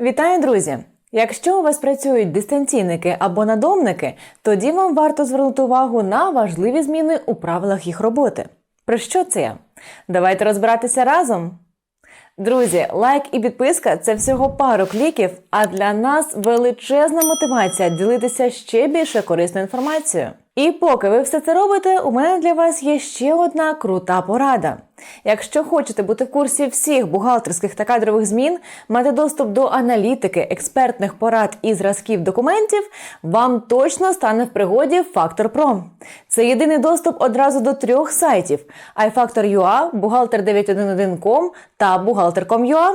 Вітаю, друзі! Якщо у вас працюють дистанційники або надомники, тоді вам варто звернути увагу на важливі зміни у правилах їх роботи. Про що це? я? Давайте розбиратися разом. Друзі, лайк і підписка це всього пару кліків, а для нас величезна мотивація ділитися ще більше корисною інформацією. І поки ви все це робите, у мене для вас є ще одна крута порада. Якщо хочете бути в курсі всіх бухгалтерських та кадрових змін, мати доступ до аналітики, експертних порад і зразків документів, вам точно стане в пригоді Factor Pro. Це єдиний доступ одразу до трьох сайтів: iFactor.ua, бухгалтер911.com та бухгалтер.com.ua.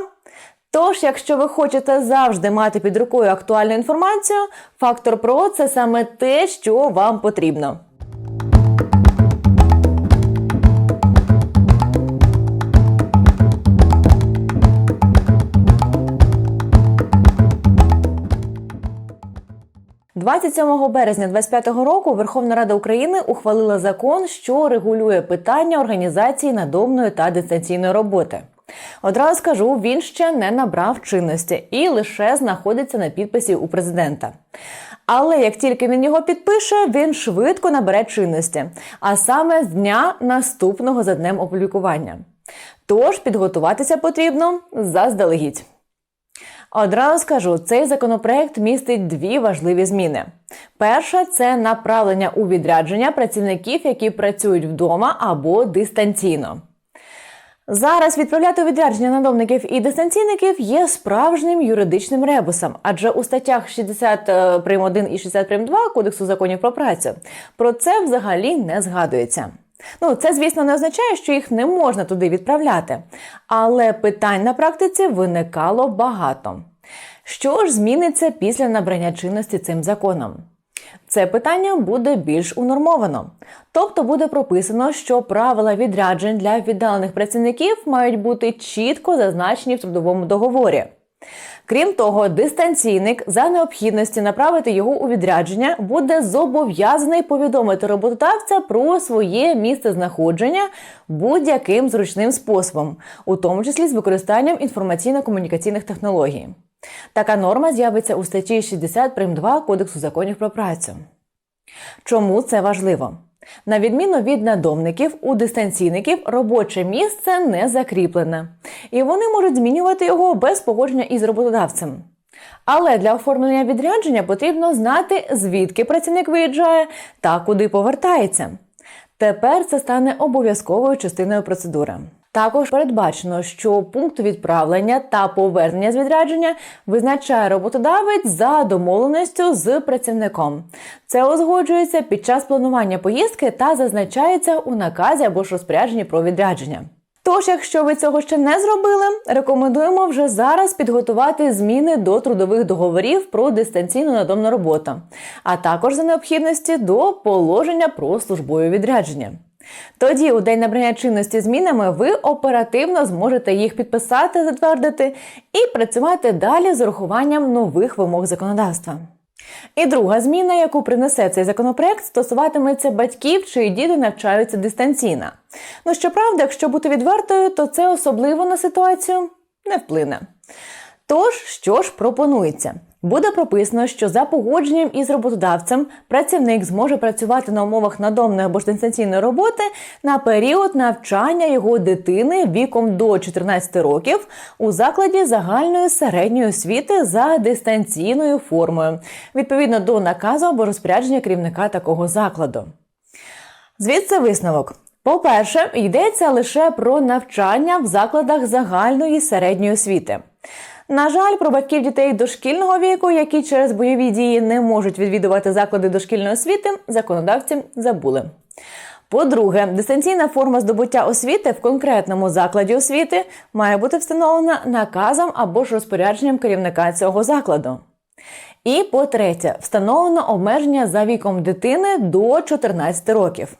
Тож, якщо ви хочете завжди мати під рукою актуальну інформацію, Factor Pro – це саме те, що вам потрібно. – 27 березня 2025 року Верховна Рада України ухвалила закон, що регулює питання організації надомної та дистанційної роботи. Одразу скажу, він ще не набрав чинності і лише знаходиться на підписі у президента. Але як тільки він його підпише, він швидко набере чинності, а саме з дня наступного за днем опублікування. Тож підготуватися потрібно заздалегідь. Одразу скажу, цей законопроект містить дві важливі зміни. Перша це направлення у відрядження працівників, які працюють вдома або дистанційно. Зараз відправляти відрядження надомників і дистанційників є справжнім юридичним ребусом, адже у статтях 60 е, прим. 1 і 60 прим. 2 Кодексу законів про працю про це взагалі не згадується. Ну, це, звісно, не означає, що їх не можна туди відправляти, але питань на практиці виникало багато. Що ж зміниться після набрання чинності цим законом? Це питання буде більш унормовано. Тобто буде прописано, що правила відряджень для віддалених працівників мають бути чітко зазначені в трудовому договорі. Крім того, дистанційник за необхідності направити його у відрядження буде зобов'язаний повідомити роботодавця про своє місце знаходження будь-яким зручним способом, у тому числі з використанням інформаційно-комунікаційних технологій. Така норма з'явиться у статті 60 прим. 2 Кодексу законів про працю. Чому це важливо? На відміну від надомників, у дистанційників робоче місце не закріплене, і вони можуть змінювати його без погодження із роботодавцем. Але для оформлення відрядження потрібно знати, звідки працівник виїжджає та куди повертається. Тепер це стане обов'язковою частиною процедури. Також передбачено, що пункт відправлення та повернення з відрядження визначає роботодавець за домовленістю з працівником. Це узгоджується під час планування поїздки та зазначається у наказі або ж розпорядженні про відрядження. Тож, якщо ви цього ще не зробили, рекомендуємо вже зараз підготувати зміни до трудових договорів про дистанційну надомну роботу, а також за необхідності до положення про службове відрядження. Тоді, у день набрання чинності змінами, ви оперативно зможете їх підписати, затвердити і працювати далі з урахуванням нових вимог законодавства. І друга зміна, яку принесе цей законопроект, стосуватиметься батьків, чиї діти навчаються дистанційно. Ну щоправда, якщо бути відвертою, то це особливо на ситуацію не вплине. Тож, що ж пропонується? Буде прописано, що за погодженням із роботодавцем працівник зможе працювати на умовах надомної або ж дистанційної роботи на період навчання його дитини віком до 14 років у закладі загальної середньої освіти за дистанційною формою, відповідно до наказу або розпорядження керівника такого закладу. Звідси висновок. По-перше, йдеться лише про навчання в закладах загальної середньої освіти. На жаль, про батьків дітей дошкільного віку, які через бойові дії не можуть відвідувати заклади дошкільної освіти, законодавці забули. По-друге, дистанційна форма здобуття освіти в конкретному закладі освіти має бути встановлена наказом або ж розпорядженням керівника цього закладу. І по-третє, встановлено обмеження за віком дитини до 14 років.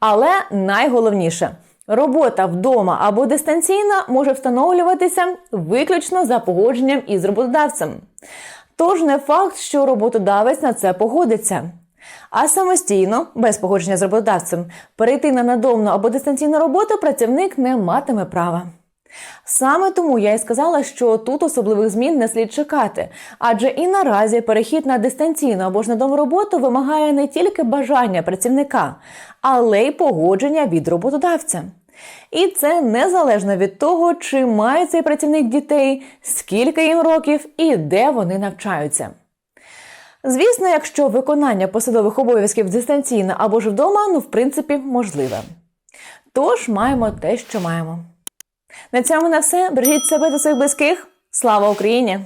Але найголовніше Робота вдома або дистанційна може встановлюватися виключно за погодженням із роботодавцем. Тож не факт, що роботодавець на це погодиться. А самостійно, без погодження з роботодавцем, перейти на надомну або дистанційну роботу працівник не матиме права. Саме тому я й сказала, що тут особливих змін не слід чекати, адже і наразі перехід на дистанційну або ж на домороботу вимагає не тільки бажання працівника, але й погодження від роботодавця. І це незалежно від того, чи має цей працівник дітей, скільки їм років і де вони навчаються. Звісно, якщо виконання посадових обов'язків дистанційно або ж вдома, ну в принципі можливе. Тож маємо те, що маємо. На цьому на все. Бережіть себе та своїх близьких. Слава Україні!